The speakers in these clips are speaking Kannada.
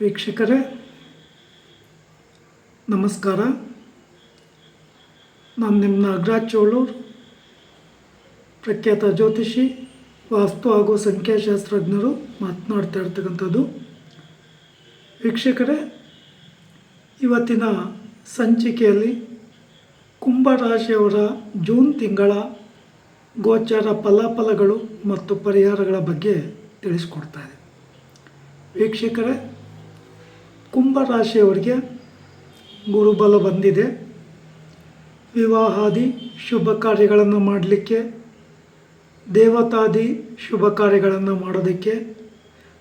ವೀಕ್ಷಕರೇ, ನಮಸ್ಕಾರ. ನಾನು ನಿಮ್ಮ ನಾಗರಾಜ್ ಚೋಳೂರ್, ಪ್ರಖ್ಯಾತ ಜ್ಯೋತಿಷಿ, ವಾಸ್ತು ಹಾಗೂ ಸಂಖ್ಯಾಶಾಸ್ತ್ರಜ್ಞರು ಮಾತನಾಡ್ತಾ ಇರ್ತಕ್ಕಂಥದ್ದು. ವೀಕ್ಷಕರೇ, ಇವತ್ತಿನ ಸಂಚಿಕೆಯಲ್ಲಿ ಕುಂಭರಾಶಿಯವರ ಜೂನ್ ತಿಂಗಳ ಗೋಚಾರ ಫಲಾಫಲಗಳು ಮತ್ತು ಪರಿಹಾರಗಳ ಬಗ್ಗೆ ತಿಳಿಸ್ಕೊಡ್ತಾ ಇದೆ ವೀಕ್ಷಕರೇ ಕುಂಭರಾಶಿಯವರಿಗೆ ಗುರುಬಲ ಬಂದಿದೆ. ವಿವಾಹಾದಿ ಶುಭ ಕಾರ್ಯಗಳನ್ನು ಮಾಡಲಿಕ್ಕೆ, ದೇವತಾದಿ ಶುಭ ಕಾರ್ಯಗಳನ್ನು ಮಾಡೋದಕ್ಕೆ,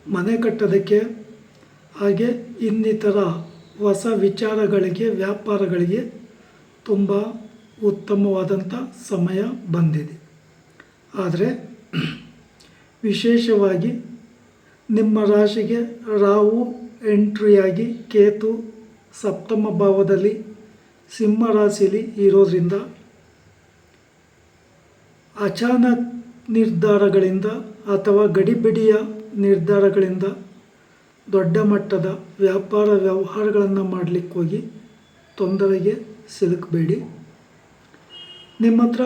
ಮನೆ ಕಟ್ಟೋದಕ್ಕೆ, ಹಾಗೆ ಇನ್ನಿತರ ಹೊಸ ವಿಚಾರಗಳಿಗೆ, ವ್ಯಾಪಾರಗಳಿಗೆ ತುಂಬ ಉತ್ತಮವಾದಂಥ ಸಮಯ ಬಂದಿದೆ. ಆದರೆ ವಿಶೇಷವಾಗಿ ನಿಮ್ಮ ರಾಶಿಗೆ ರಾಹು ಎಂಟ್ರಿಯಾಗಿ ಕೇತು ಸಪ್ತಮ ಭಾವದಲ್ಲಿ ಸಿಂಹ ರಾಶಿಲಿ ಇರೋದ್ರಿಂದ ಅಚಾನಕ್ ನಿರ್ಧಾರಗಳಿಂದ ಅಥವಾ ಗಡಿಬಿಡಿಯ ನಿರ್ಧಾರಗಳಿಂದ ದೊಡ್ಡ ಮಟ್ಟದ ವ್ಯಾಪಾರ ವ್ಯವಹಾರಗಳನ್ನು ಮಾಡಲಿಕ್ಕೆ ಹೋಗಿ ತೊಂದರೆಗೆ ಸಿಲುಕಬೇಡಿ. ನಿಮ್ಮ ಹತ್ರ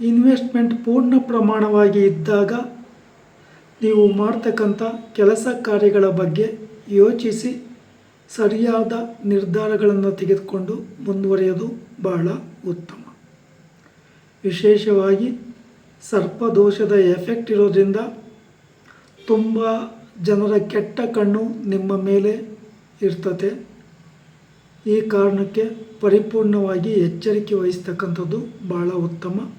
ಇನ್ವೆಸ್ಟ್ಮೆಂಟ್ ಪೂರ್ಣ ಪ್ರಮಾಣವಾಗಿ ಇದ್ದಾಗ ನೀವು ಮಾಡ್ತಕ್ಕಂಥ ಕೆಲಸ ಕಾರ್ಯಗಳ ಬಗ್ಗೆ ಯೋಚಿಸಿ ಸರಿಯಾದ ನಿರ್ಧಾರಗಳನ್ನು ತೆಗೆದುಕೊಂಡು ಮುಂದುವರಿಯೋದು ಬಹಳ ಉತ್ತಮ. ವಿಶೇಷವಾಗಿ ಸರ್ಪದೋಷದ ಎಫೆಕ್ಟ್ ಇರೋದ್ರಿಂದ ತುಂಬ ಜನರ ಕೆಟ್ಟ ಕಣ್ಣು ನಿಮ್ಮ ಮೇಲೆ ಇರ್ತದೆ ಈ ಕಾರಣಕ್ಕೆ ಪರಿಪೂರ್ಣವಾಗಿ ಎಚ್ಚರಿಕೆ ವಹಿಸ್ತಕ್ಕಂಥದ್ದು ಬಹಳ ಉತ್ತಮ.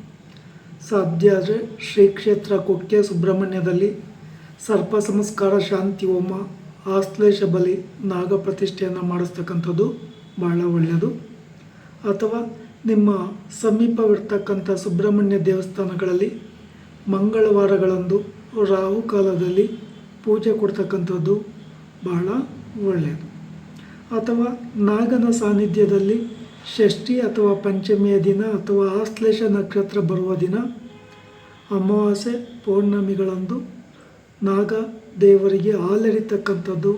ಸಾಧ್ಯ ಆದರೆ ಶ್ರೀ ಕ್ಷೇತ್ರ ಕುಕ್ಕೆ ಸುಬ್ರಹ್ಮಣ್ಯದಲ್ಲಿ ಸರ್ಪ ಸಂಸ್ಕಾರ ಶಾಂತಿ ಹೋಮ ಆಶ್ಲೇಷ ಬಲಿ ನಾಗ ಪ್ರತಿಷ್ಠೆಯನ್ನು ಮಾಡಿಸ್ತಕ್ಕಂಥದ್ದು ಬಹಳ ಒಳ್ಳೆಯದು. ಅಥವಾ ನಿಮ್ಮ ಸಮೀಪವಿರ್ತಕ್ಕಂಥ ಸುಬ್ರಹ್ಮಣ್ಯ ದೇವಸ್ಥಾನಗಳಲ್ಲಿ ಮಂಗಳವಾರಗಳಂದು ರಾಹುಕಾಲದಲ್ಲಿ ಪೂಜೆ ಕೊಡ್ತಕ್ಕಂಥದ್ದು ಬಹಳ ಒಳ್ಳೆಯದು. ಅಥವಾ ನಾಗನ ಸಾನ್ನಿಧ್ಯದಲ್ಲಿ ಷಷ್ಠಿ ಅಥವಾ ಪಂಚಮಿಯ ದಿನ ಅಥವಾ ಆಶ್ಲೇಷ ನಕ್ಷತ್ರ ಬರುವ ದಿನ ಅಮಾವಾಸ್ಯೆ ಪೌರ್ಣಮಿಗಳಂದು ನಾಗ ದೇವರಿಗೆ ಹಾಲೆರಿತಕ್ಕಂಥದ್ದು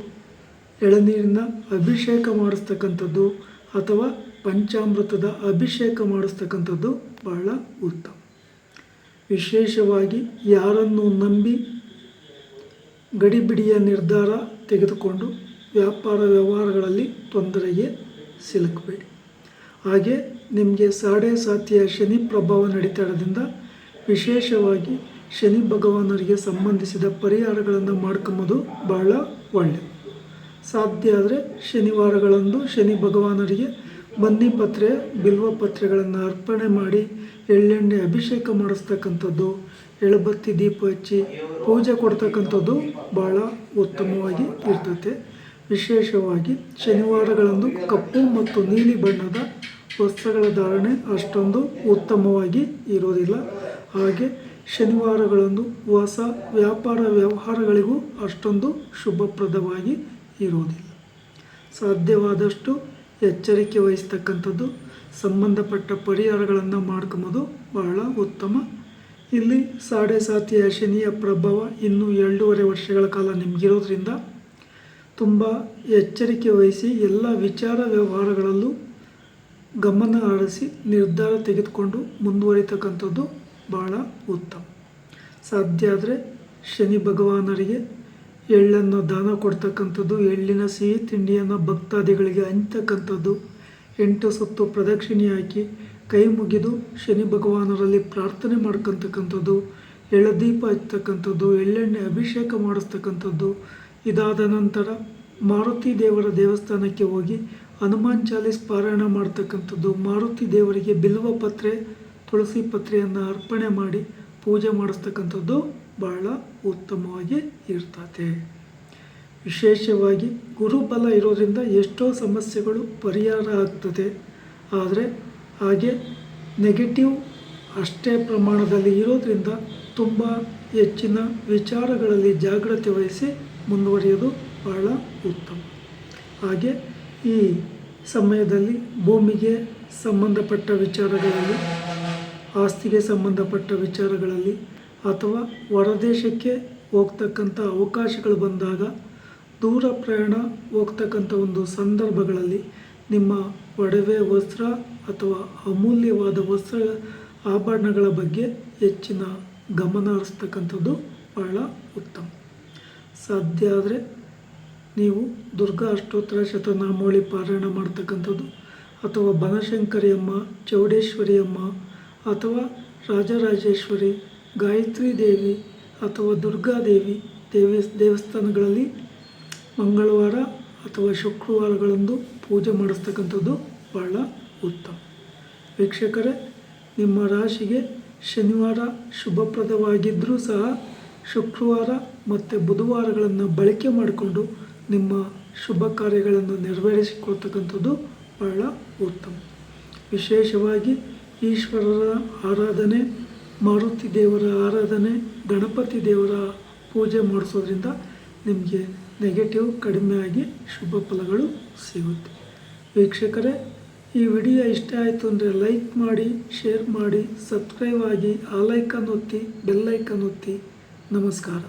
ಎಳನೀರಿನ ಅಭಿಷೇಕ ಮಾಡಿಸ್ತಕ್ಕಂಥದ್ದು ಅಥವಾ ಪಂಚಾಮೃತದ ಅಭಿಷೇಕ ಮಾಡಿಸ್ತಕ್ಕಂಥದ್ದು ಬಹಳ ಉತ್ತಮ. ವಿಶೇಷವಾಗಿ ಯಾರನ್ನು ನಂಬಿ ಗಡಿಬಿಡಿಯ ನಿರ್ಧಾರ ತೆಗೆದುಕೊಂಡು ವ್ಯಾಪಾರ ವ್ಯವಹಾರಗಳಲ್ಲಿ ತೊಂದರೆಗೆ ಸಿಲುಕಬೇಡಿ. ಹಾಗೆ ನಿಮಗೆ ಸಾಡೆ ಸಾತಿಯ ಶನಿ ಪ್ರಭಾವ ನಡೀತಾ ಇರೋದ್ರಿಂದ ವಿಶೇಷವಾಗಿ ಶನಿ ಭಗವಾನರಿಗೆ ಸಂಬಂಧಿಸಿದ ಪರಿಹಾರಗಳನ್ನು ಮಾಡ್ಕೊಂಬೋದು ಬಹಳ ಒಳ್ಳೆಯದು ಸಾಧ್ಯ ಆದರೆ ಶನಿವಾರಗಳಂದು ಶನಿ ಭಗವಾನರಿಗೆ ಬನ್ನಿ ಪತ್ರೆ, ಬಿಲ್ವ ಪತ್ರೆಗಳನ್ನು ಅರ್ಪಣೆ ಮಾಡಿ ಎಳ್ಳೆಣ್ಣೆ ಅಭಿಷೇಕ ಮಾಡಿಸ್ತಕ್ಕಂಥದ್ದು, ಎಳಬತ್ತಿ ದೀಪ ಹಚ್ಚಿ ಪೂಜೆ ಕೊಡ್ತಕ್ಕಂಥದ್ದು ಭಾಳ ಉತ್ತಮವಾಗಿ ಇರ್ತದೆ ವಿಶೇಷವಾಗಿ ಶನಿವಾರಗಳಂದು ಕಪ್ಪು ಮತ್ತು ನೀಲಿ ಬಣ್ಣದ ವಸ್ತ್ರಗಳ ಧಾರಣೆ ಅಷ್ಟೊಂದು ಉತ್ತಮವಾಗಿ ಇರೋದಿಲ್ಲ. ಹಾಗೆ ಶನಿವಾರಗಳಂದು ಹೊಸ ವ್ಯಾಪಾರ ವ್ಯವಹಾರಗಳಿಗೂ ಅಷ್ಟೊಂದು ಶುಭಪ್ರದವಾಗಿ ಇರೋದಿಲ್ಲ ಸಾಧ್ಯವಾದಷ್ಟು ಎಚ್ಚರಿಕೆ ವಹಿಸ್ತಕ್ಕಂಥದ್ದು, ಸಂಬಂಧಪಟ್ಟ ಪರಿಹಾರಗಳನ್ನು ಮಾಡ್ಕೊಂಬೋದು ಬಹಳ ಉತ್ತಮ. ಇಲ್ಲಿ ಸಾಡೆ ಸಾತಿಯ ಶನಿಯ ಪ್ರಭಾವ ಇನ್ನೂ ಎರಡೂವರೆ ವರ್ಷಗಳ ಕಾಲ ನಿಮಗಿರೋದ್ರಿಂದ ತುಂಬ ಎಚ್ಚರಿಕೆ ವಹಿಸಿ ಎಲ್ಲ ವಿಚಾರ ವ್ಯವಹಾರಗಳಲ್ಲೂ ಗಮನ ಹರಿಸಿ ನಿರ್ಧಾರ ತೆಗೆದುಕೊಂಡು ಮುಂದುವರಿತಕ್ಕಂಥದ್ದು ಬಹಳ ಉತ್ತಮ ಸಾಧ್ಯ ಆದರೆ ಶನಿ ಭಗವಾನರಿಗೆ ಎಳ್ಳನ್ನು ದಾನ ಕೊಡ್ತಕ್ಕಂಥದ್ದು, ಎಳ್ಳಿನ ಸಿಹಿ ತಿಂಡಿಯನ್ನು ಭಕ್ತಾದಿಗಳಿಗೆ ಹಂಚ್ತಕ್ಕಂಥದ್ದು. ಎಂಟು ಸುತ್ತು ಪ್ರದಕ್ಷಿಣೆ ಹಾಕಿ ಕೈ ಮುಗಿದು ಶನಿ ಭಗವಾನರಲ್ಲಿ ಪ್ರಾರ್ಥನೆ ಮಾಡ್ಕೊತಕ್ಕಂಥದ್ದು ಎಳ್ಳದೀಪ ಹಚ್ತಕ್ಕಂಥದ್ದು ಎಳ್ಳೆಣ್ಣೆ ಅಭಿಷೇಕ ಮಾಡಿಸ್ತಕ್ಕಂಥದ್ದು. ಇದಾದ ನಂತರ ಮಾರುತಿ ದೇವರ ದೇವಸ್ಥಾನಕ್ಕೆ ಹೋಗಿ ಹನುಮಾನ್ ಚಾಲೀಸ್ ಪಾರಾಯಣ ಮಾಡ್ತಕ್ಕಂಥದ್ದು. ಮಾರುತಿ ದೇವರಿಗೆ ಬಿಲ್ವ ಪತ್ರೆ ತುಳಸಿ ಪತ್ರೆಯನ್ನು ಅರ್ಪಣೆ ಮಾಡಿ ಪೂಜೆ ಮಾಡಿಸ್ತಕ್ಕಂಥದ್ದು ಬಹಳ ಉತ್ತಮವಾಗಿ ಇರ್ತದೆ ವಿಶೇಷವಾಗಿ ಗುರುಬಲ ಇರೋದ್ರಿಂದ ಎಷ್ಟೋ ಸಮಸ್ಯೆಗಳು ಪರಿಹಾರ ಆಗ್ತದೆ. ಆದರೆ ಹಾಗೆ ನೆಗೆಟಿವ್ ಅಷ್ಟೇ ಪ್ರಮಾಣದಲ್ಲಿ ಇರೋದ್ರಿಂದ ತುಂಬ ಹೆಚ್ಚಿನ ವಿಚಾರಗಳಲ್ಲಿ ಜಾಗ್ರತೆ ವಹಿಸಿ ಮುಂದುವರಿಯೋದು ಬಹಳ ಉತ್ತಮ. ಹಾಗೆ ಈ ಸಮಯದಲ್ಲಿ ಭೂಮಿಗೆ ಸಂಬಂಧಪಟ್ಟ ವಿಚಾರಗಳಲ್ಲಿ ಆಸ್ತಿಗೆ ಸಂಬಂಧಪಟ್ಟ ವಿಚಾರಗಳಲ್ಲಿ ಅಥವಾ ಹೊರದೇಶಕ್ಕೆ ಹೋಗ್ತಕ್ಕಂಥ ಅವಕಾಶಗಳು ಬಂದಾಗ ದೂರ ಪ್ರಯಾಣ ಹೋಗ್ತಕ್ಕಂಥ ಒಂದು ಸಂದರ್ಭಗಳಲ್ಲಿ ನಿಮ್ಮ ಒಡವೆ ವಸ್ತ್ರ ಅಥವಾ ಅಮೂಲ್ಯವಾದ ವಸ್ತ್ರ ಆಭರಣಗಳ ಬಗ್ಗೆ ಹೆಚ್ಚಿನ ಗಮನ ಹರಿಸ್ತಕ್ಕಂಥದ್ದು ಬಹಳ ಉತ್ತಮ. ಸಾಧ್ಯ ಆದರೆ ನೀವು ದುರ್ಗಾ ಅಷ್ಟೋತ್ತರ ಶತನಾಮಾವಳಿ ಪಾರಾಯಣ ಮಾಡ್ತಕ್ಕಂಥದ್ದು ಅಥವಾ ಬನಶಂಕರಿಯಮ್ಮ, ಚೌಡೇಶ್ವರಿಯಮ್ಮ ಅಥವಾ ರಾಜರಾಜೇಶ್ವರಿ, ಗಾಯತ್ರಿ ದೇವಿ ಅಥವಾ ದುರ್ಗಾದೇವಿ ದೇವಿ ದೇವಸ್ಥಾನಗಳಲ್ಲಿ ಮಂಗಳವಾರ ಅಥವಾ ಶುಕ್ರವಾರಗಳಂದು ಪೂಜೆ ಮಾಡಿಸ್ತಕ್ಕಂಥದ್ದು ಬಹಳ ಉತ್ತಮ. ವೀಕ್ಷಕರೇ, ನಿಮ್ಮ ರಾಶಿಗೆ ಶನಿವಾರ ಶುಭಪ್ರದವಾಗಿದ್ದರೂ ಸಹ ಶುಕ್ರವಾರ ಮತ್ತು ಬುಧವಾರಗಳನ್ನು ಬಳಕೆ ಮಾಡಿಕೊಂಡು ನಿಮ್ಮ ಶುಭ ಕಾರ್ಯಗಳನ್ನು ನೆರವೇರಿಸಿಕೊಳ್ತಕ್ಕಂಥದ್ದು ಬಹಳ ಉತ್ತಮ. ವಿಶೇಷವಾಗಿ ಈಶ್ವರರ ಆರಾಧನೆ ಮಾರುತಿ ದೇವರ ಆರಾಧನೆ, ಗಣಪತಿ ದೇವರ ಪೂಜೆ ಮಾಡಿಸೋದ್ರಿಂದ ನಿಮಗೆ ನೆಗೆಟಿವ್ ಕಡಿಮೆಯಾಗಿ ಶುಭ ಫಲಗಳು ಸಿಗುತ್ತೆ. ವೀಕ್ಷಕರೇ, ಈ ವಿಡಿಯೋ ಇಷ್ಟ ಆಯಿತು ಅಂದರೆ ಲೈಕ್ ಮಾಡಿ ಶೇರ್ ಮಾಡಿ ಸಬ್ಸ್ಕ್ರೈಬ್ ಆಗಿ, ಆ ಲೈಕನ್ ಒತ್ತಿ ಬೆಲ್ಲೈಕನ್ ಒತ್ತಿ ನಮಸ್ಕಾರ.